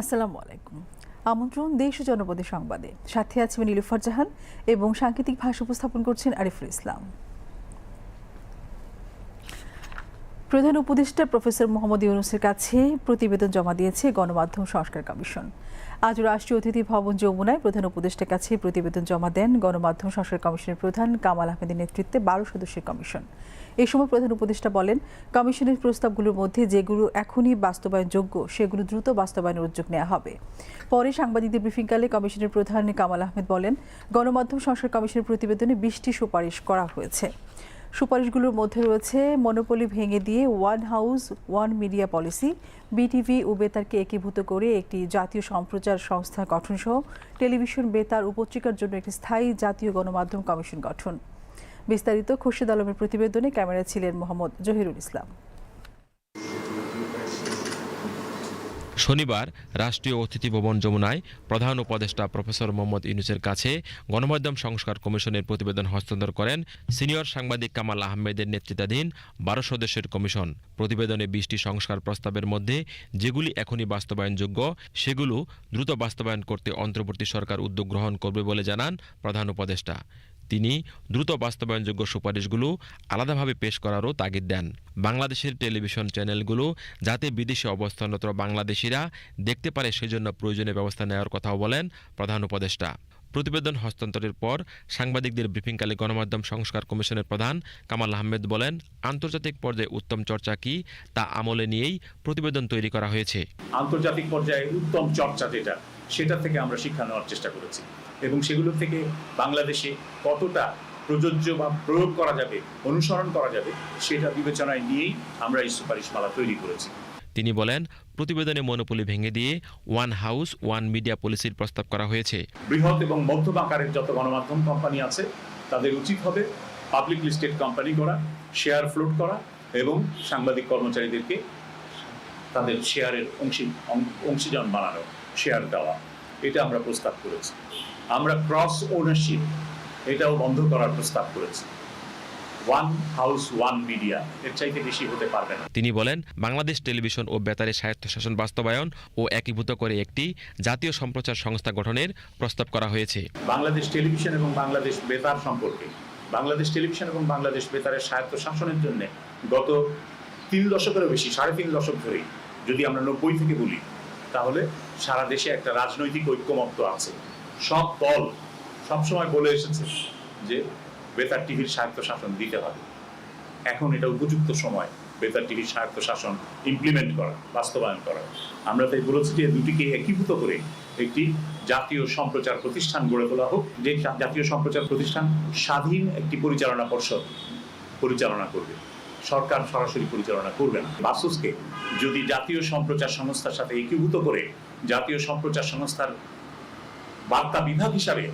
আসসালামু আলাইকুম। আমন্ত্রণ দেশ ও জনপদের সংবাদে। সাথে আছি নীলুফার জাহান এবং সাংকেতিক ভাষা উপস্থাপন করছেন আরিফুল ইসলাম। প্রধান উপদেষ্টা প্রফেসর মোহাম্মদ ইউনুসের কাছে প্রতিবেদন জমা দিয়েছে গণমাধ্যম সংস্কার কমিশন। আজ রাষ্ট্রীয় অতিথি ভবন যমুনায় প্রধান উপদেষ্টার কাছে প্রতিবেদন জমা দেন গণমাধ্যম সংস্কার কমিশনের প্রধান কামাল আহমেদের নেতৃত্বে বারো সদস্যের কমিশন। এই সময় প্রধান উপদেষ্টা বলেন, কমিশনের প্রস্তাবগুলোর মধ্যে যেগুলো এখনই বাস্তবায়নযোগ্য, সেগুলো দ্রুত বাস্তবায়নের উদ্যোগ নেওয়া হবে। পরে সাংবাদিকদের ব্রিফিংকালে কমিশনের প্রধান কামাল আহমেদ বলেন, গণমাধ্যম সংস্কার কমিশনের প্রতিবেদনে বিশটি সুপারিশ করা হয়েছে। সুপারিশগুলোর মধ্যে রয়েছে মনোপলি ভেঙে দিয়ে one house, one media policy. BTV ও বেতারকে একীভূত করে একটি জাতীয় সম্প্রচার সংস্থা গঠন সহ টেলিভিশন বেতার উপত্রিকার জন্য একটি স্থায়ী জাতীয় গণমাধ্যম কমিশন গঠন। বিস্তারিত খুরশিদ আলমের প্রতিবেদনে ক্যামেরা ছিলেন মোহাম্মদ জহিরুল ইসলাম। শনিবার রাষ্ট্রীয় অতিথি ভবন যমুনায় প্রধান উপদেষ্টা প্রফেসর মোহাম্মদ ইউনুসের কাছে গণমাধ্যম সংস্কার কমিশনের প্রতিবেদন হস্তান্তর করেন সিনিয়র সাংবাদিক কামাল আহমেদের নেতৃত্বাধীন বারো সদস্যের কমিশন। প্রতিবেদনে বিশটি সংস্কার প্রস্তাবের মধ্যে যেগুলি এখনই বাস্তবায়নযোগ্য, সেগুলো দ্রুত বাস্তবায়ন করতে অন্তর্বর্তী সরকার উদ্যোগ গ্রহণ করবে বলে জানান প্রধান উপদেষ্টা। তিনি দ্রুত বাস্তবায়নযোগ্য সুপারিশগুলো আলাদাভাবে পেশ করারও তাগিদ দেন। বাংলাদেশের টেলিভিশন চ্যানেলগুলো যাতে বিদেশে অবস্থানরত বাংলাদেশিরা দেখতে পারে সেজন্য প্রয়োজনীয় ব্যবস্থা নেওয়ার কথাও বলেন প্রধান উপদেষ্টা। প্রতিবেদন হস্তান্তরের পর সাংবাদিকদের ব্রিফিংকালে গণমাধ্যম সংস্কার কমিশনের প্রধান কামাল আহমেদ বলেন, আন্তর্জাতিক পর্যায়ে উত্তম চর্চা কি তা আমলে নিয়েই প্রতিবেদন তৈরি করা হয়েছে। আন্তর্জাতিক পর্যায়ে উত্তম চর্চা যেটা, সেটা থেকে আমরা শিক্ষা নেওয়ার চেষ্টা করেছি। এবং সেগুলো থেকে বাংলাদেশে কতটা প্রযোজ্য বা প্রয়োগ করা যাবে অনুসরণ করা যাবে সেটা বিবেচনায় নিয়েই আমরা এই সুপারিশমালা তৈরি করেছি। তিনি বলেন প্রতিবেদনে মনোপলি ভেঙে দিয়ে ওয়ান হাউস ওয়ান মিডিয়া পলিসির প্রস্তাব করা হয়েছে। বৃহৎ এবং মধ্যম আকারের যত গণমাধ্যম কোম্পানি আছে তাদের উচিত হবে পাবলিক লিস্টেড কোম্পানি করা শেয়ার ফ্লোট করা এবং সাংবাদিক কর্মচারীদেরকে তাদের শেয়ারের অংশী অংশীজন বানানো শেয়ার দেওয়া। এটা আমরা প্রস্তাব করেছি। আমরা ক্রস ওনারশিপ এটাও বন্ধ করার প্রস্তাব করেছি। ওয়ান হাউস ওয়ান মিডিয়া এর চাইতে বেশি হতে পারবে না। তিনি বলেন বাংলাদেশ টেলিভিশন ও বেতারের স্বায়ত্তশাসন বাস্তবায়ন ও একীভূত করে একটি জাতীয় সম্প্রচার সংস্থা গঠনের প্রস্তাব করা হয়েছে। বাংলাদেশ টেলিভিশন এবং বাংলাদেশ বেতার সম্পর্কে বাংলাদেশ টেলিভিশন এবং বাংলাদেশ বেতারের স্বায়ত্ত শাসনের জন্য গত তিন দশকেরও বেশি সাড়ে তিন দশক ধরেই যদি আমরা নব্বই থেকে বলি তাহলে সারা দেশে একটা রাজনৈতিক ঐক্যমত্য আছে। সব দল সবসময় বলে এসেছে যে বেতার টিভির স্বায়ত্ত শাসন দিতে হবে। এখন এটা উপযুক্ত সময় বেতার টিভির স্বায়ত্ত শাসন ইমপ্লিমেন্ট করা, বাস্তবায়ন করা। আমরা তাই বলেছি যে দুটিকে একীভূত করে একটি জাতীয় সম্প্রচার প্রতিষ্ঠান গড়ে তোলা হোক, যে জাতীয় সম্প্রচার প্রতিষ্ঠান স্বাধীন একটি পরিচালনা পর্ষদ পরিচালনা করবে। সরকার সরাসরি পরিচালনা করবে না। বাসুসকে যদি জাতীয় সম্প্রচার সংস্থার সাথে একীভূত করে, জাতীয় সম্প্রচার সংস্থার বার্তা বিভাগ হিসাবে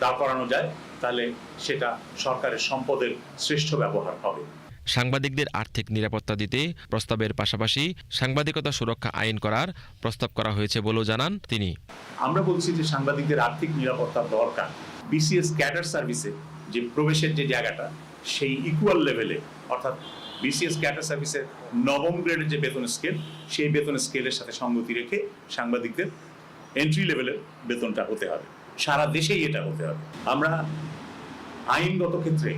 দাঁড় করানো যায় তাহলে সেটা সরকারের সম্পদের শ্রেষ্ঠ ব্যবহার হবে। সাংবাদিকদের আর্থিক নিরাপত্তা দিতে প্রস্তাবের পাশাপাশি সাংবাদিকতা সুরক্ষা আইন করার প্রস্তাব করা হয়েছে বলেও জানান তিনি। আমরা বলছি যে সাংবাদিকদের আর্থিক নিরাপত্তার দরকার। বিসিএস ক্যাডার সার্ভিসে যে প্রবেশের যে জায়গাটা সেই ইকুয়াল লেভেলে অর্থাৎ বিসিএস ক্যাডার সার্ভিসের নবম গ্রেডের যে বেতন স্কেল সেই বেতন স্কেলের সাথে সঙ্গতি রেখে সাংবাদিকদের এন্ট্রি লেভেলের বেতনটা হতে হবে। সারা দেশেই এটা হতে হবে। আমরা আইনগত ক্ষেত্রে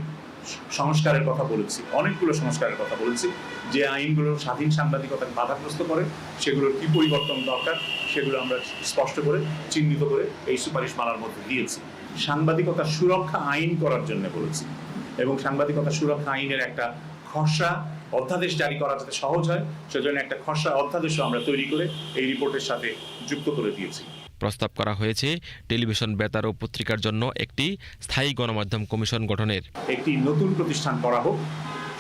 সংস্কারের কথা বলেছি, অনেকগুলো সংস্কারের কথা বলেছি, যে আইনগুলো স্বাধীন সাংবাদিকতাকে বাধাগ্রস্ত করে, সেগুলোর কি পরিবর্তন দরকার, সেগুলো আমরা স্পষ্ট করে, চিহ্নিত করে এই সুপারিশ মালার মধ্যে দিয়েছি। সাংবাদিকতা সুরক্ষা আইন করার জন্য বলেছি এবং সাংবাদিকতা সুরক্ষা আইনের একটা খসড়া অধ্যাদেশ জারি করা যাতে সহজ হয় সেজন্য একটা খসড়া অধ্যাদেশও আমরা তৈরি করে এই রিপোর্টের সাথে যুক্ত করে দিয়েছি। প্রস্তাব করা হয়েছে টেলিভিশন বেতার ও পত্রিকার জন্য একটি স্থায়ী গণমাধ্যম কমিশন গঠনের। একটি নতুন প্রতিষ্ঠান করা হোক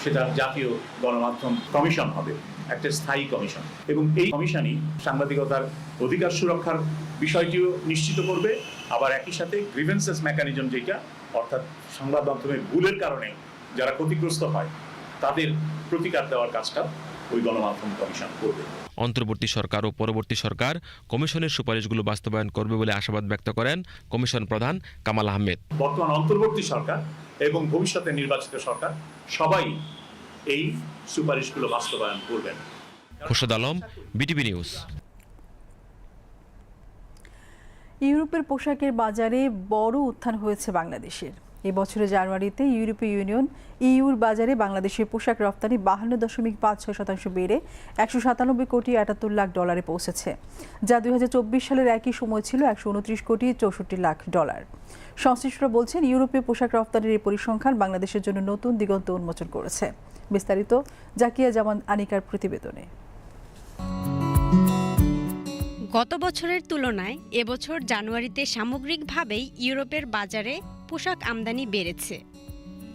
সেটা জাতীয় গণমাধ্যম কমিশন হবে একটা স্থায়ী কমিশন। এবং এই কমিশনই সাংবাদিকতার অধিকার সুরক্ষার বিষয়টিও নিশ্চিত করবে আবার একই সাথে গ্রিভেন্সেস মেকানিজম যেটা অর্থাৎ সংবাদ মাধ্যমের ভুলের কারণে যারা ক্ষতিগ্রস্ত হয় তাদের প্রতিকার দেওয়ার কাজটা ওই গণমাধ্যম কমিশন করবে। অন্তর্বর্তী সরকার ও পরবর্তী সরকার কমিশনের সুপারিশগুলো বাস্তবায়ন করবে বলে আশাবাদ ব্যক্ত করেন কমিশন প্রধান কামাল আহমেদ। বর্তমান অন্তর্বর্তী সরকার এবং ভবিষ্যতে নির্বাচিত সরকার সবাই এই সুপারিশগুলো বাস্তবায়ন করবেন। Khurshed Alam BTV news. ইউরোপের পোশাকের বাজারে বড় উত্থান হয়েছে বাংলাদেশের। এবছরের জানুয়ারিতে ইউরোপীয় ইউনিয়ন ইউর বাজারে বাংলাদেশের পোশাক রপ্তানি বাহান্ন দশমিক পাঁচ ছয় শতাংশ বেড়ে একশো সাতানব্বই কোটি আটাত্তর লাখ ডলারে পৌঁছেছে, যা দুই হাজার চব্বিশ সালের একই সময় ছিল একশো উনত্রিশ কোটি চৌষট্টি লাখ ডলার। সংশ্লিষ্টরা বলছেন, ইউরোপীয় পোশাক রপ্তানির এই পরিসংখ্যান বাংলাদেশের জন্য নতুন দিগন্ত উন্মোচন করেছে। বিস্তারিত, জাকিয়া জামান আনিকার প্রতিবেদনে। গত বছরের তুলনায় এবছর জানুয়ারিতে সামগ্রিকভাবেই ইউরোপের বাজারে পোশাক আমদানি বেড়েছে।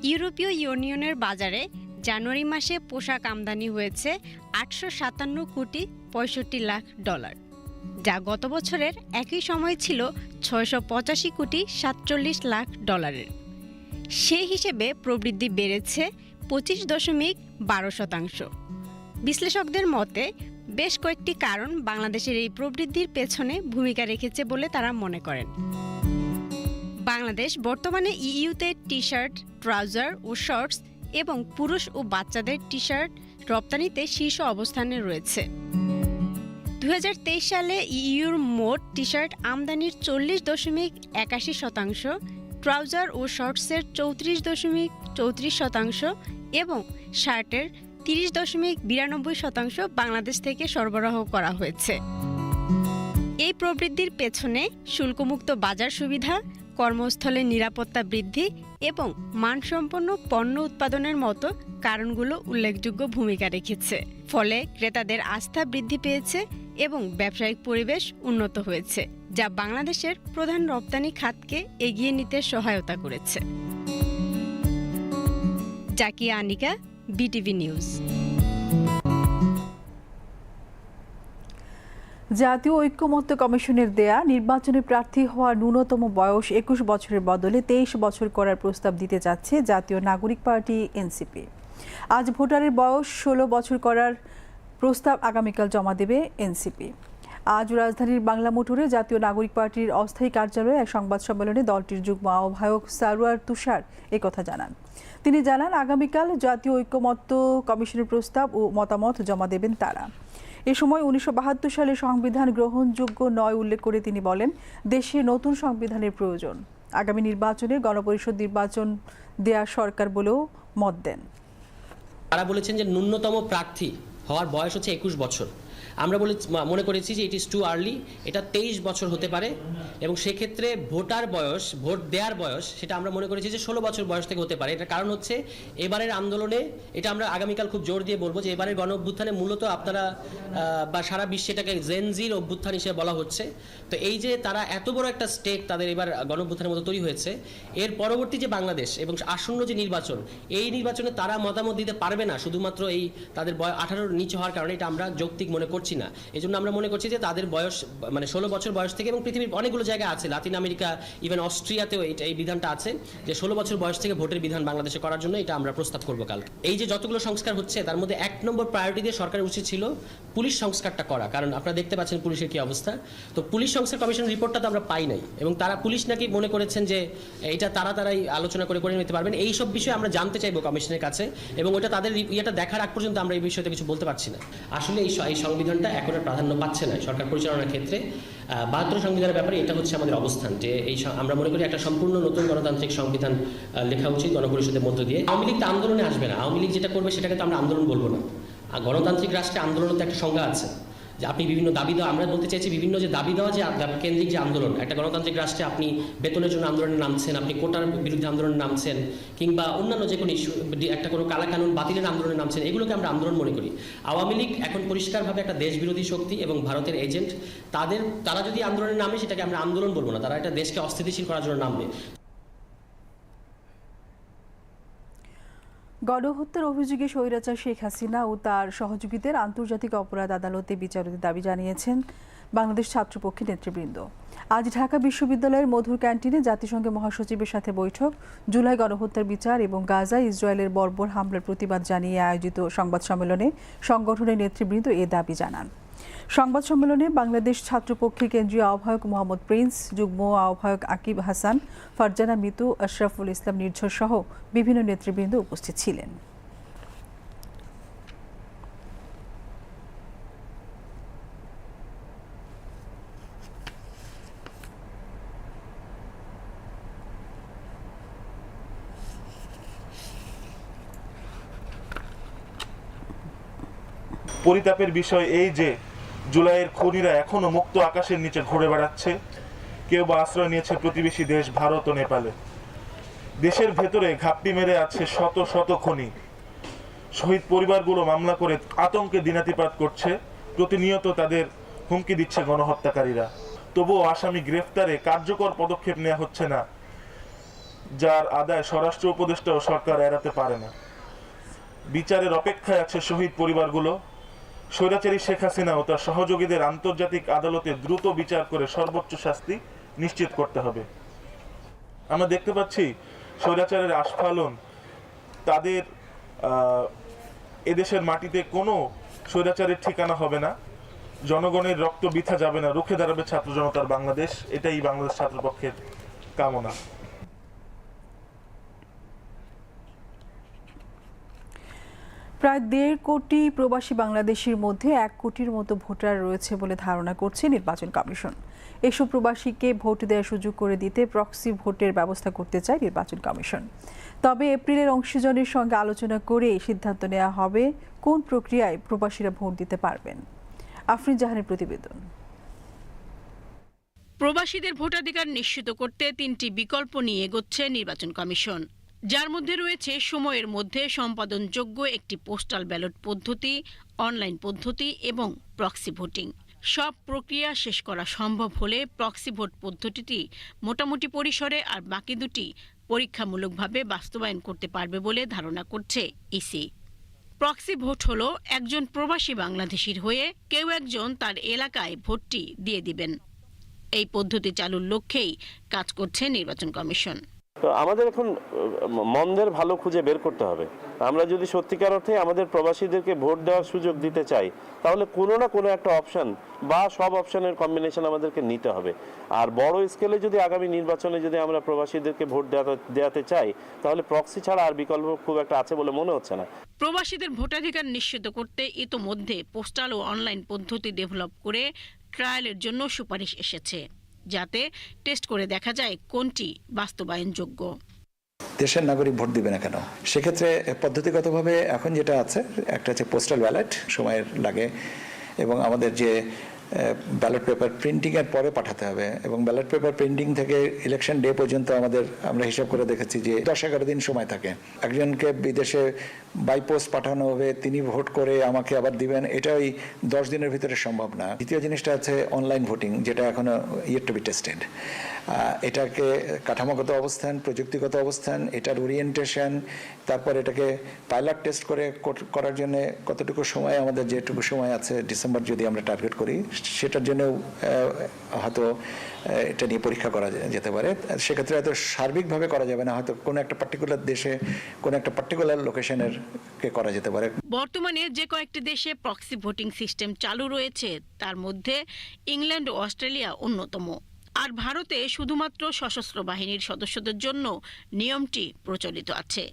ইউরোপীয় ইউনিয়নের বাজারে জানুয়ারি মাসে পোশাক আমদানি হয়েছে আটশো সাতান্ন কোটি পঁয়ষট্টি লাখ ডলার, যা গত বছরের একই সময় ছিল ছয়শো পঁচাশি কোটি সাতচল্লিশ লাখ ডলারের। সেই হিসেবে প্রবৃদ্ধি বেড়েছে পঁচিশ দশমিক বারো শতাংশ। বিশ্লেষকদের মতে, বেশ কয়েকটি কারণ বাংলাদেশের এই প্রবৃদ্ধির পেছনে ভূমিকা রেখেছে বলে তারা মনে করেন। বাংলাদেশ বর্তমানে ইইউতে টি শার্ট ট্রাউজার ও শর্টস এবং পুরুষ ও বাচ্চাদের টি শার্ট রপ্তানিতে শীর্ষ অবস্থানে রয়েছে। দু হাজার তেইশ সালে ইইউর মোট টি শার্ট আমদানির চল্লিশ দশমিক একাশি শতাংশ, ট্রাউজার ও শর্টসের চৌত্রিশ দশমিক চৌত্রিশ শতাংশ এবং শার্টের তিরিশ দশমিক বিরানব্বই শতাংশ বাংলাদেশ থেকে সরবরাহ করা হয়েছে। এই প্রবৃদ্ধির পেছনে শুল্কমুক্ত বাজার সুবিধা কর্মস্থলে নিরাপত্তা বৃদ্ধি এবং মানসম্পন্ন পণ্য উৎপাদনের মতো কারণগুলো উল্লেখযোগ্য ভূমিকা রেখেছে। ফলে ক্রেতাদের আস্থা বৃদ্ধি পেয়েছে এবং ব্যবসায়িক পরিবেশ উন্নত হয়েছে, যা বাংলাদেশের প্রধান রপ্তানি খাতকে এগিয়ে নিতে সহায়তা করেছে। Zakia Anika, BTV news. জাতীয় ঐক্যমত্য কমিশনের দেয়া নির্বাচনে প্রার্থী হওয়ার ন্যূনতম বয়স একুশ বছরের বদলে তেইশ বছর করার প্রস্তাব দিতে যাচ্ছে জাতীয় নাগরিক পার্টি এনসিপি। আজ ভোটারের বয়স ষোলো বছর করার প্রস্তাব আগামীকাল জমা দেবে এনসিপি। আজ রাজধানীর বাংলা মোটরে জাতীয় নাগরিক পার্টির অস্থায়ী কার্যালয়ে এক সংবাদ সম্মেলনে দলটির যুগ্ম আহ্বায়ক সারোয়ার তুষার কথা জানান। তিনি জানান, আগামীকাল জাতীয় ঐক্যমত্য কমিশনের প্রস্তাব ও মতামত জমা দেবেন তারা। এ সময় উনিশশো বাহাত্তর সালে সংবিধান গ্রহণযোগ্য নয় উল্লেখ করে তিনি বলেন, দেশে নতুন সংবিধানের প্রয়োজন। আগামী নির্বাচনে গণপরিষদ নির্বাচন দেয়া সরকার বলেও মত দেন। তারা বলেছেন যে ন্যূনতম প্রার্থী হওয়ার বয়স হচ্ছে একুশ বছর। আমরা বলে মনে করেছি যে ইট ইজ টু আর্লি এটা তেইশ বছর হতে পারে এবং সেক্ষেত্রে ভোটার বয়স, ভোট দেওয়ার বয়স, সেটা আমরা মনে করেছি যে ষোলো বছর বয়স থেকে হতে পারে। এটার কারণ হচ্ছে, এবারের আন্দোলনে, এটা আমরা আগামীকাল খুব জোর দিয়ে বলব যে এবারের গণ অভ্যুত্থানে মূলত আপনারা বা সারা বিশ্বে এটাকে জেনজির অভ্যুত্থান হিসেবে বলা হচ্ছে। তো এই যে তারা এত বড় একটা স্টেক তাদের এবার গণ অভ্যুত্থানের মতো তৈরি হয়েছে, এর পরবর্তী যে বাংলাদেশ এবং আসন্ন যে নির্বাচন, এই নির্বাচনে তারা মতামত দিতে পারবে না, শুধুমাত্র এই তাদের বয় আঠারোর নিচে হওয়ার কারণে, এটা আমরা যৌক্তিক মনে করছি না। এই জন্য আমরা মনে করছি যে তাদের বয়স মানে ষোলো বছর বয়স থেকে এবং পৃথিবীর অনেকগুলো জায়গা আছে। লাতিন আমেরিকা ইভেন অস্ট্রিয়াতেও এটা এই বিধানটা আছে যে ষোলো বছর বয়স থেকে ভোটের বিধান বাংলাদেশে করার জন্য এটা আমরা প্রস্তাব করব কাল এই যে যতগুলো সংস্কার হচ্ছে, তার মধ্যে এক নম্বর প্রায়োরিটি দিয়ে সরকারের উচিত ছিল পুলিশ সংস্কারটা করা। কারণ আপনারা দেখতে পাচ্ছেন পুলিশের কি অবস্থা। তো পুলিশ সংস্কার কমিশন রিপোর্টটা তো আমরা পাই নাই এবং তারা পুলিশ নাকি মনে করেছেন যে এটা তারা তারাই আলোচনা করে করে নিতে পারবেন। এই সব বিষয়ে আমরা জানতে চাইব কমিশনের কাছে এবং ওটা তাদের ইয়েটা দেখার আগ পর্যন্ত আমরা এই বিষয়টা কিছু বলতে পারছি না। আসলে এই স- এই সংবিধানটা এখন প্রাধান্য পাচ্ছে না সরকার পরিচালনার ক্ষেত্রে। বাহাত্তর সংবিধানের ব্যাপারে এটা হচ্ছে আমাদের অবস্থান যে এই আমরা মনে করি একটা সম্পূর্ণ নতুন গণতান্ত্রিক সংবিধান লেখা উচিত গণপরিষদের মধ্য দিয়ে। আওয়ামী লীগ তো আন্দোলনে আসবে না। আওয়ামী লীগ যেটা করবে সেটাকে তো আমরা আন্দোলন বলব না। আর গণতান্ত্রিক রাষ্ট্রে আন্দোলনের তো একটা সংজ্ঞা আছে। যে আপনি বিভিন্ন দাবি দেওয়া, আমরা বলতে চাইছি বিভিন্ন যে দাবি দেওয়া যে কেন্দ্রিক যে আন্দোলন, একটা গণতান্ত্রিক রাষ্ট্রে আপনি বেতনের জন্য আন্দোলনে নামছেন, আপনি কোটার বিরুদ্ধে আন্দোলনে নামছেন, কিংবা অন্যান্য যে কোনো ইস্যু একটা কোনো কালাকানুন বাতিলের আন্দোলনে নামছেন, এগুলোকে আমরা আন্দোলন মনে করি। আওয়ামী লীগ এখন পরিষ্কারভাবে একটা দেশ বিরোধী শক্তি এবং ভারতের এজেন্ট। তাদের, তারা যদি আন্দোলনে নামে, সেটাকে আমরা আন্দোলন বলব না, তারা একটা দেশকে অস্থিতিশীল করার জন্য নামবে। গণহত্যার অভিযোগে স্বৈরাচার শেখ হাসিনা ও তার সহযোগীদের আন্তর্জাতিক অপরাধ আদালতে বিচারের দাবি জানিয়েছেন বাংলাদেশ ছাত্রপক্ষের নেতৃবৃন্দ। আজ ঢাকা বিশ্ববিদ্যালয়ের মধুর ক্যান্টিনে জাতিসংঘের মহাসচিবের সাথে বৈঠক, জুলাই গণহত্যার বিচার এবং গাজা ইসরায়েলের বর্বর হামলার প্রতিবাদ জানিয়ে আয়োজিত সংবাদ সম্মেলনে সংগঠনের নেতৃবৃন্দ এ দাবি জানান। সংবাদ সম্মেলনে বাংলাদেশ ছাত্রপক্ষের কেন্দ্রীয় আহ্বায়ক মোহাম্মদ প্রিন্স, যুগ্ম আহ্বায়ক আকিব হাসান, ফারজানা মিতু, আশরাফুল ইসলাম নির্ঝর সহ বিভিন্ন নেতৃবৃন্দ উপস্থিত ছিলেন। পরিতাপের বিষয় এই যে জুলাইয়ের খনিরা এখনও মুক্ত আকাশের নিচে ঘুরে বেড়াচ্ছে। কেউ বা আশ্রয় নিয়েছে প্রতিবেশী দেশ ভারত ও নেপালে। দেশের ভেতরে ঘাপটি মেরে আছে শত শত খনি। শহীদ পরিবারগুলো মামলা করে আতঙ্কে দিনাতিপাত করছে। প্রতিনিয়ত তাদের হুমকি দিচ্ছে গণহত্যাকারীরা। তবুও আসামি গ্রেফতারে কার্যকর পদক্ষেপ নেওয়া হচ্ছে না, যার আদায় স্বরাষ্ট্র উপদেষ্টা ও সরকার এড়াতে পারে না। বিচারের অপেক্ষায় আছে শহীদ পরিবারগুলো। স্বৈরাচারী শেখ হাসিনা ও তার সহযোগীদের আন্তর্জাতিক আদালতে দ্রুত বিচার করে সর্বোচ্চ শাস্তি নিশ্চিত করতে হবে। আমরা দেখতে পাচ্ছি স্বৈরাচারের আস্ফালন, তাদের এদেশের মাটিতে কোনো স্বৈরাচারের ঠিকানা হবে না। জনগণের রক্ত বৃথা যাবে না, রুখে দাঁড়াবে ছাত্র জনতার বাংলাদেশ। এটাই বাংলাদেশ ছাত্রপক্ষের কামনা। প্রায় দেড় কোটি প্রবাসী বাংলাদেশির মধ্যে এক কোটির মতো ভোটার রয়েছে বলে ধারণা করছে নির্বাচন কমিশন। এসব প্রবাসীকে ভোট দেওয়ার সুযোগ করে দিতে প্রক্সি ভোটের ব্যবস্থা করতে চায় নির্বাচন কমিশন। তবে এপ্রিলের অংশীজনের সঙ্গে আলোচনা করে সিদ্ধান্ত নেওয়া হবে কোন প্রক্রিয়ায় প্রবাসীরা ভোট দিতে পারবেন। আফরিন জাহানের প্রতিবেদন। প্রবাসীদের ভোটাধিকার নিশ্চিত করতে তিনটি বিকল্প নিয়ে এগোচ্ছে নির্বাচন কমিশন। যার মধ্যে রয়েছে সময়ের মধ্যে সম্পাদনযোগ্য একটি পোস্টাল ব্যালট পদ্ধতি, অনলাইন পদ্ধতি এবং প্রক্সি ভোটিং। সব প্রক্রিয়া শেষ করা সম্ভব হলে প্রক্সি ভোট পদ্ধতিটি মোটামুটি পরিসরে আর বাকি দুটি পরীক্ষামূলকভাবে বাস্তবায়ন করতে পারবে বলে ধারণা করছে ইসি। প্রক্সি ভোট হলো একজন প্রবাসী বাংলাদেশির হয়ে কেউ একজন তার এলাকায় ভোটটি দিয়ে দিবেন। এই পদ্ধতি চালুর লক্ষ্যেই কাজ করছে নির্বাচন কমিশন। তো আমাদের এখন মন্দের ভালো খুঁজে বের করতে হবে। আমরা যদি সত্যিকার অর্থে আমাদের প্রবাসীদেরকে ভোট দেওয়ার সুযোগ দিতে চাই, তাহলে কোনো না কোনো একটা অপশান বা সব অপশানের কম্বিনেশন আমাদেরকে নিতে হবে। আর বড় স্কেলে যদি আগামী নির্বাচনে যদি আমরা প্রবাসীদেরকে ভোট দেওয়াতে চাই, তাহলে প্রক্সি ছাড়া আর বিকল্প খুব একটা আছে বলে মনে হচ্ছে না। প্রবাসীদের ভোটাধিকার নিশ্চিত করতে ইতোমধ্যে পোস্টাল ও অনলাইন পদ্ধতি ডেভেলপ করে ট্রায়ালের জন্য সুপারিশ এসেছে। যাতে টেস্ট করে দেখা যায় কোনটি বাস্তবায়নযোগ্য। দেশের নাগরিক ভোট দিবে না কেন? সেক্ষেত্রে পদ্ধতিগতভাবে এখন যেটা আছে, একটা হচ্ছে পোস্টাল ব্যালট সময়ের লাগে। এবং আমাদের যে ব্যালট পেপার প্রিন্টিংয়ের পরে পাঠাতে হবে এবং ব্যালট পেপার প্রিন্টিং থেকে ইলেকশন ডে পর্যন্ত আমাদের, আমরা হিসাব করে দেখেছি যে দশ এগারো দিন সময় থাকে। একজনকে বিদেশে বাই পোস্ট পাঠানো হবে, তিনি ভোট করে আমাকে আবার দিবেন এটা ওই দশ দিনের ভিতরে সম্ভব না। দ্বিতীয় জিনিসটা আছে অনলাইন ভোটিং যেটা এখনও ইয়েট টু বি টেস্টেড এটাকে কাঠামোগত অবস্থান, প্রযুক্তিগত অবস্থান, এটার ওরিয়েন্টেশন তারপর এটাকে পাইলট টেস্ট করে করার জন্য কতটুকু সময়, আমাদের যেটুকু সময় আছে ডিসেম্বর যদি আমরা টার্গেট করি, সেটার জন্য হয়তো এটা নিয়ে পরীক্ষা করা যেতে পারে। সেক্ষেত্রে হয়তো সার্বিকভাবে করা যাবে না, হয়তো কোনো একটা পার্টিকুলার দেশে, কোনো একটা পার্টিকুলার লোকেশনের কে করা যেতে পারে। বর্তমানে যে কয়েকটি দেশে প্রক্সি ভোটিং সিস্টেম চালু রয়েছে, তার মধ্যে ইংল্যান্ড ও অস্ট্রেলিয়া অন্যতম। আর ভারতে শুধুমাত্র সশস্ত্র বাহিনীর সদস্যদের জন্য নিয়মটি প্রচলিত আছে।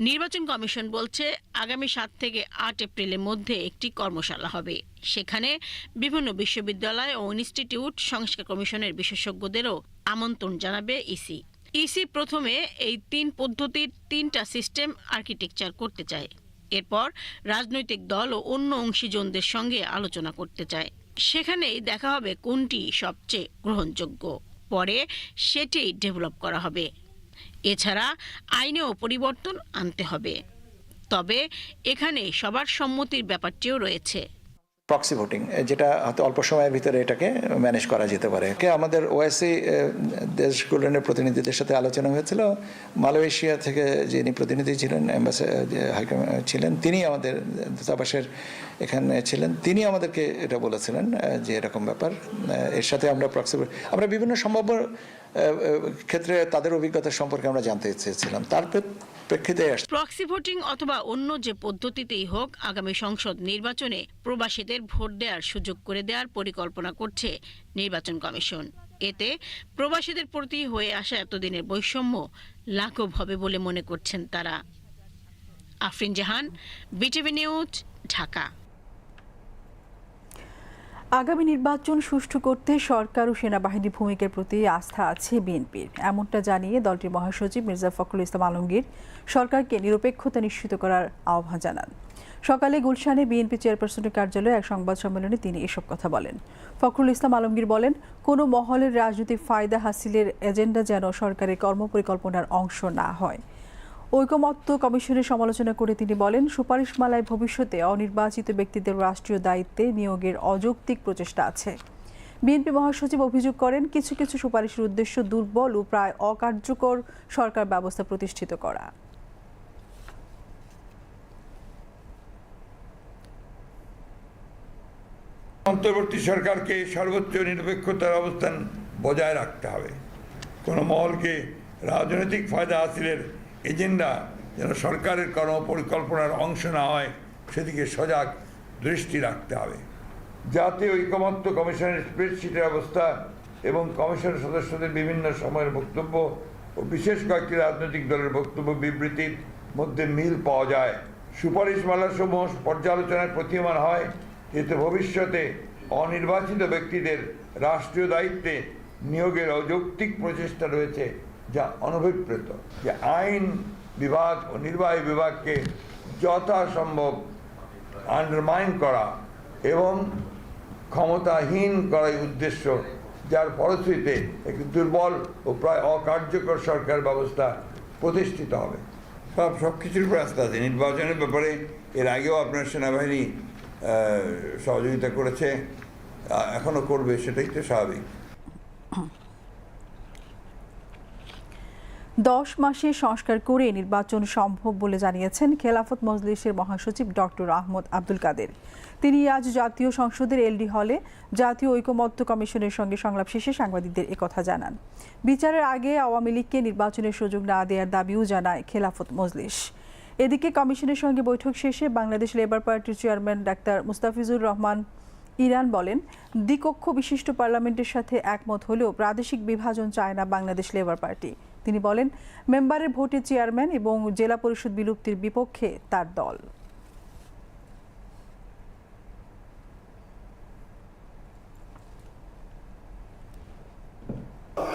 নির্বাচন কমিশন বলছে, আগামী সাত থেকে আট এপ্রিলের মধ্যে একটি কর্মশালা হবে। সেখানে বিভিন্ন বিশ্ববিদ্যালয় ও ইনস্টিটিউট সংস্কার কমিশনের বিশেষজ্ঞদেরও আমন্ত্রণ জানাবে ইসি। ইসি প্রথমে এই তিন পদ্ধতির তিনটা সিস্টেম আর্কিটেকচার করতে চায়। এরপর রাজনৈতিক দল ও অন্য অংশীজনদের সঙ্গে আলোচনা করতে চায়। সেখানেই দেখা হবে কোনটি সবচেয়ে গ্রহণযোগ্য। পরে সেটি ডেভেলপ করা হবে। এছাড়া আইনেও পরিবর্তন আনতে হবে। তবে এখানে সবার সম্মতির ব্যাপারটিও রয়েছে। প্রক্সি ভোটিং যেটা হয়তো অল্প সময়ের ভিতরে এটাকে ম্যানেজ করা যেতে পারে। কে আমাদের ওএসসি দেশগুলোর প্রতিনিধিদের সাথে আলোচনা হয়েছিল। মালয়েশিয়া থেকে যিনি প্রতিনিধি ছিলেন ছিলেন, তিনি আমাদের দূতাবাসের এখানে ছিলেন। তিনি আমাদেরকে এটা বলেছিলেন যে এরকম ব্যাপার এর সাথে আমরা প্রক্সি আমরা বিভিন্ন সম্ভাব্য ক্ষেত্রে তাদের অভিজ্ঞতা সম্পর্কে আমরা জানতে চেয়েছিলাম। তার প্রে- প্রেক্ষিতে আসছে। প্রক্সি ভোটিং অথবা অন্য যে পদ্ধতিতেই হোক, আগামী সংসদ নির্বাচনে প্রবাসীদের ভোট দেওয়ার সুযোগ করে দেওয়ার পরিকল্পনা করছে নির্বাচন কমিশন। এতে প্রবাসীদের প্রতি হয়ে আসা এতদিনের বৈষম্য লাঘব হবে বলে মনে করছেন তারা। Afrin Jahan, BTV news, Dhaka. আগামী নির্বাচন সুষ্ঠু করতে সরকার ও সেনাবাহিনীর ভূমিকার প্রতি আস্থা আছে বিএনপির। এমনটা জানিয়ে দলটির মহাসচিব মির্জা ফখরুল ইসলাম আলমগীর সরকারকে নিরপেক্ষতা নিশ্চিত করার আহ্বান জানান। সকালে গুলশানে বিএনপি চেয়ারপারসনের কার্যালয়ে এক সংবাদ সম্মেলনে তিনি এসব কথা বলেন। ফখরুল ইসলাম আলমগীর বলেন, কোনো মহলের রাজনৈতিক ফায়দা হাসিলের এজেন্ডা যেন সরকারের কর্মপরিকল্পনার অংশ না হয়। ঐকমত্য কমিশনের সমালোচনা করে তিনি বলেন, সুপারিশমালায় ভবিষ্যতে অনির্বাচিত ব্যক্তিদের রাষ্ট্রীয় দায়িত্বে নিয়োগের অযৌক্তিক প্রচেষ্টা আছে। বিএনপি মহাসচিব অভিযোগ করেন, কিছু কিছু সুপারিশের উদ্দেশ্য দুর্বল ও প্রায় অকার্যকর সরকার ব্যবস্থা প্রতিষ্ঠিত করা। অন্তর্বর্তী সরকারকে সর্বোচ্চ নিরপেক্ষতার অবস্থান বজায় রাখতে হবে। কোনো মহলকে রাজনৈতিক ফায়দা হাসিলের এজেন্ডা যেন সরকারের কোনো কর্মপরিকল্পনার অংশ না হয়, সেদিকে সজাগ দৃষ্টি রাখতে হবে। জাতীয় ঐকমত্য কমিশনের স্প্রেডশিটের অবস্থা এবং কমিশন সদস্যদের বিভিন্ন সময়ের বক্তব্য ও বিশেষ কয়েকটি রাজনৈতিক দলের বক্তব্য বিবৃতির মধ্যে মিল পাওয়া যায়। সুপারিশ সুপারিশমালাসমূহ পর্যালোচনায় প্রতীয়মান হয়, এতে ভবিষ্যতে অনির্বাচিত ব্যক্তিদের রাষ্ট্রীয় দায়িত্বে নিয়োগের অযৌক্তিক প্রচেষ্টা রয়েছে। যা অনভিপ্রেত যে আইন বিভাগ ও নির্বাহী বিভাগকে যথাসম্ভব আন্ডারমাইন করা এবং ক্ষমতাহীন করাই উদ্দেশ্য, যার ফলশ্রুতিতে একটি দুর্বল ও প্রায় অকার্যকর সরকার ব্যবস্থা প্রতিষ্ঠিত হবে। সব সব কিছুর উপর আস্থা আছে। নির্বাচনের ব্যাপারে এর আগেও আপনার সেনাবাহিনী সহযোগিতা করেছে এখনও করবে, সেটাই তো স্বাভাবিক। দশ মাসে সংস্কার করে নির্বাচন সম্ভব বলে জানিয়েছেন খেলাফত মজলিসের মহাসচিব ডক্টর আহমদ আব্দুল কাদের। তিনি আজ জাতীয় সংসদের এলডি হলে জাতীয় ঐকমত্য কমিশনের সঙ্গে সংলাপ শেষে সাংবাদিকদের একথা জানান। বিচারের আগে আওয়ামী লীগকে নির্বাচনের সুযোগ না দেওয়ার দাবিও জানায় খেলাফত মজলিস। এদিকে কমিশনের সঙ্গে বৈঠক শেষে বাংলাদেশ লেবার পার্টির chairman doctor Mustafizur Rahman Iran বলেন, দ্বিকক্ষ বিশিষ্ট পার্লামেন্টের সাথে একমত হলেও প্রাদেশিক বিভাজন চায় না বাংলাদেশ লেবার পার্টি। তিনি বলেন, মেম্বারের ভোটে চেয়ারম্যান এবং জেলা পরিষদ বিলুপ্তির বিপক্ষে তার দল।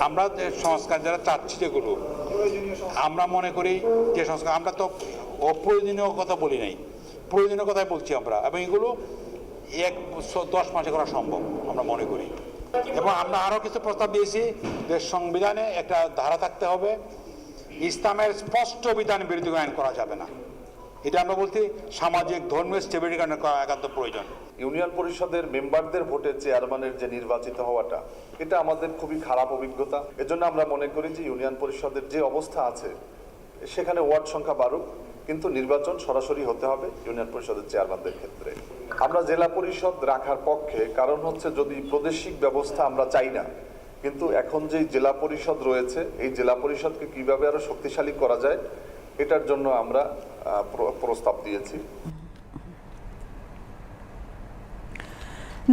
আমরা যে সংস্কার যারা চাচ্ছি যেগুলো, আমরা মনে করি যে সংস্কার, আমরা তো অপ্রয়োজনীয় কথা বলি নাই। প্রয়োজনীয় কথাই বলছি আমরা, এবং এগুলো এক দশ মাসে করা সম্ভব, আমরা মনে করি। এবং আমরা আরও কিছু প্রস্তাব দিয়েছি যে সংবিধানে একটা ধারা থাকতে হবে, ইসলামের স্পষ্ট বিধান বিরোধী আইন করা যাবে না। এটা আমরা বলছি সামাজিক ধর্মীয় স্টেবিলিটি করা একান্ত প্রয়োজন। ইউনিয়ন পরিষদের মেম্বারদের ভোটে চেয়ারম্যানের যে নির্বাচিত হওয়াটা, এটা আমাদের খুবই খারাপ অভিজ্ঞতা। এজন্য আমরা মনে করি যে ইউনিয়ন পরিষদের যে অবস্থা আছে সেখানে ওয়ার্ড সংখ্যা বাড়ুক, কিন্তু নির্বাচন সরাসরি হতে হবে ইউনিয়ন পরিষদের চেয়ারম্যানদের ক্ষেত্রে। আমরা জেলা পরিষদ রাখার পক্ষে, কারণ হচ্ছে যদি প্রাদেশিক ব্যবস্থা আমরা চাই না, কিন্তু এখন যে জেলা পরিষদ রয়েছে, এই জেলা পরিষদকে কীভাবে আরও শক্তিশালী করা যায়, এটার জন্য আমরা প্রস্তাব দিয়েছি।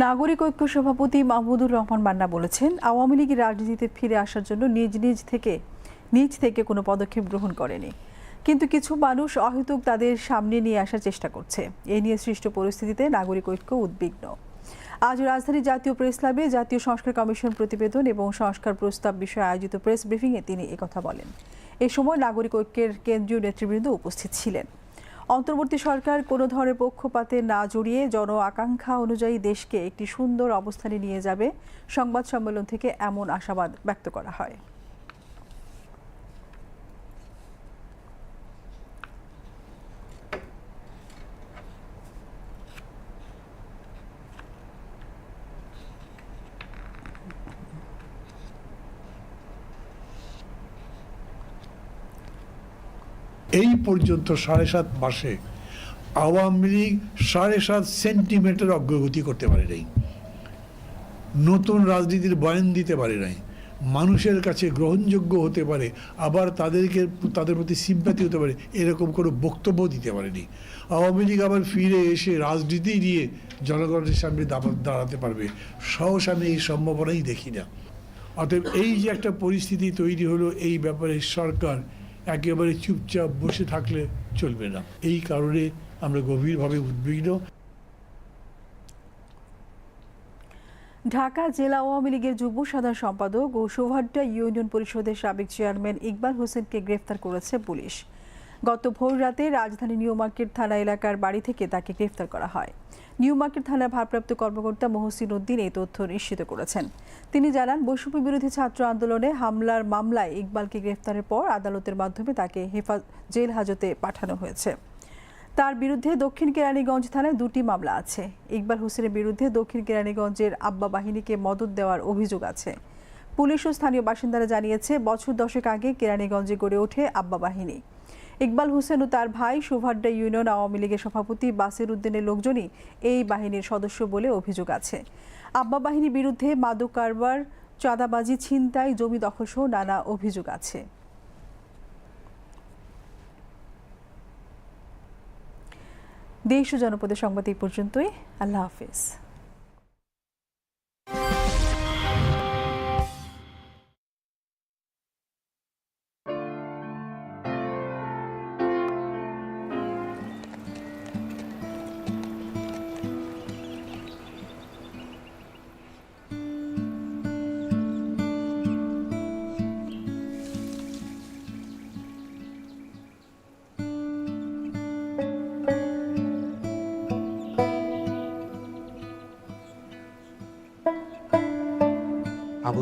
নাগরিক ঐক্য সভাপতি মাহমুদুর রহমান মান্না বলেছেন, আওয়ামী লীগের রাজনীতিতে ফিরে আসার জন্য নিজ নিজ থেকে নিজ থেকে কোনো পদক্ষেপ গ্রহণ করেনি। কিন্তু কিছু মানুষ অহেতুক তাদের সামনে নিয়ে আসার চেষ্টা করছে। এ নিয়ে সৃষ্ট পরিস্থিতিতে নাগরিক ঐক্য উদ্বিগ্ন। আজ রাজধানী জাতীয় প্রেস ক্লাবে জাতীয় সংস্কার কমিশন প্রতিবেদন এবং সংস্কার প্রস্তাব বিষয়ে আয়োজিত প্রেস ব্রিফিংয়ে তিনি একথা বলেন। এ সময় নাগরিক ঐক্যের কেন্দ্রীয় নেতৃবৃন্দ উপস্থিত ছিলেন। অন্তর্বর্তী সরকার কোনো ধরনের পক্ষপাতে না জড়িয়ে জন আকাঙ্ক্ষা অনুযায়ী দেশকে একটি সুন্দর অবস্থানে নিয়ে যাবে। সংবাদ সম্মেলন থেকে এমন আশাবাদ ব্যক্ত করা হয়। এই পর্যন্ত সাড়ে সাত মাসে আওয়ামী লীগ সাড়ে সাত সেন্টিমিটার অগ্রগতি করতে পারে নাই। নতুন রাজনীতির বয়ান দিতে পারে নাই। মানুষের কাছে গ্রহণযোগ্য হতে পারে, আবার তাদেরকে, তাদের প্রতি সিম্পাতি হতে পারে, এরকম কোনো বক্তব্য দিতে পারেনি আওয়ামী লীগ আবার ফিরে এসে রাজনীতি নিয়ে জনগণের সামনে দাঁড়াতে পারবে, সহসা আমি এই সম্ভাবনাই দেখি না। অতএব এই যে একটা পরিস্থিতি তৈরি হলো, এই ব্যাপারে সরকার একেবারে চুপচাপ বসে থাকলে চলবে না। এই কারণে আমরা গভীরভাবে উদ্বিগ্ন। ঢাকা জেলা আওয়ামী লীগের যুব সাধারণ সম্পাদক ও সোভাড্ডা ইউনিয়ন পরিষদের সাবেক চেয়ারম্যান ইকবাল হোসেনকে গ্রেফতার করেছে পুলিশ। গত ভোর রাতে রাজধানী নিউ মার্কেট থানা এলাকার বাড়ি থেকে তাকে গ্রেফতার করা হয়। নিউ মার্কেট থানার ভারপ্রাপ্ত কর্মকর্তা মহসিন উদ্দিন এই তথ্য নিশ্চিত করেছেন। তিনি জানান, বৈষম্য বিরোধী ছাত্র আন্দোলনে হামলার মামলায় ইকবালকে গ্রেফতারের পর আদালতের মাধ্যমে তাকে হেফাজ, জেল হাজতে পাঠানো হয়েছে। তার বিরুদ্ধে দক্ষিণ কেরানীগঞ্জ থানায় দুটি মামলা আছে। ইকবাল হোসেনের বিরুদ্ধে দক্ষিণ কেরানীগঞ্জের আব্বা বাহিনীকে মদত দেওয়ার অভিযোগ আছে। পুলিশ ও স্থানীয় বাসিন্দারা জানিয়েছে, বছর দশেক আগে কেরানীগঞ্জে গড়ে ওঠে আব্বা বাহিনী। ইকবাল হোসেন ও তার ভাই সুভাড্ডা ইউনিয়ন আওয়ামী লীগের সভাপতি বাসির উদ্দিনের লোকজনই এই বাহিনীর সদস্য বলে অভিযোগ আছে। আব্বা বাহিনীর বিরুদ্ধে মাদক কারবার, চাঁদাবাজি, ছিনতাই, জমি দখলসহ নানা অভিযোগ আছে। দেশ ও জনপদের সংবাদ এই পর্যন্তই। আল্লাহ হাফিজ।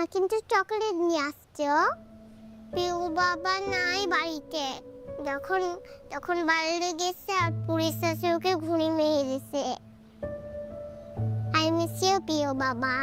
না, কিন্তু চকলেট নিয়ে আসছে পিউ বাবা নাই বাড়িতে। যখন তখন বাইরে গেছে আর পুলিশ এসে ওকে ঘুরে মেরে দিছে আই মিস ইউ পিউ বাবা।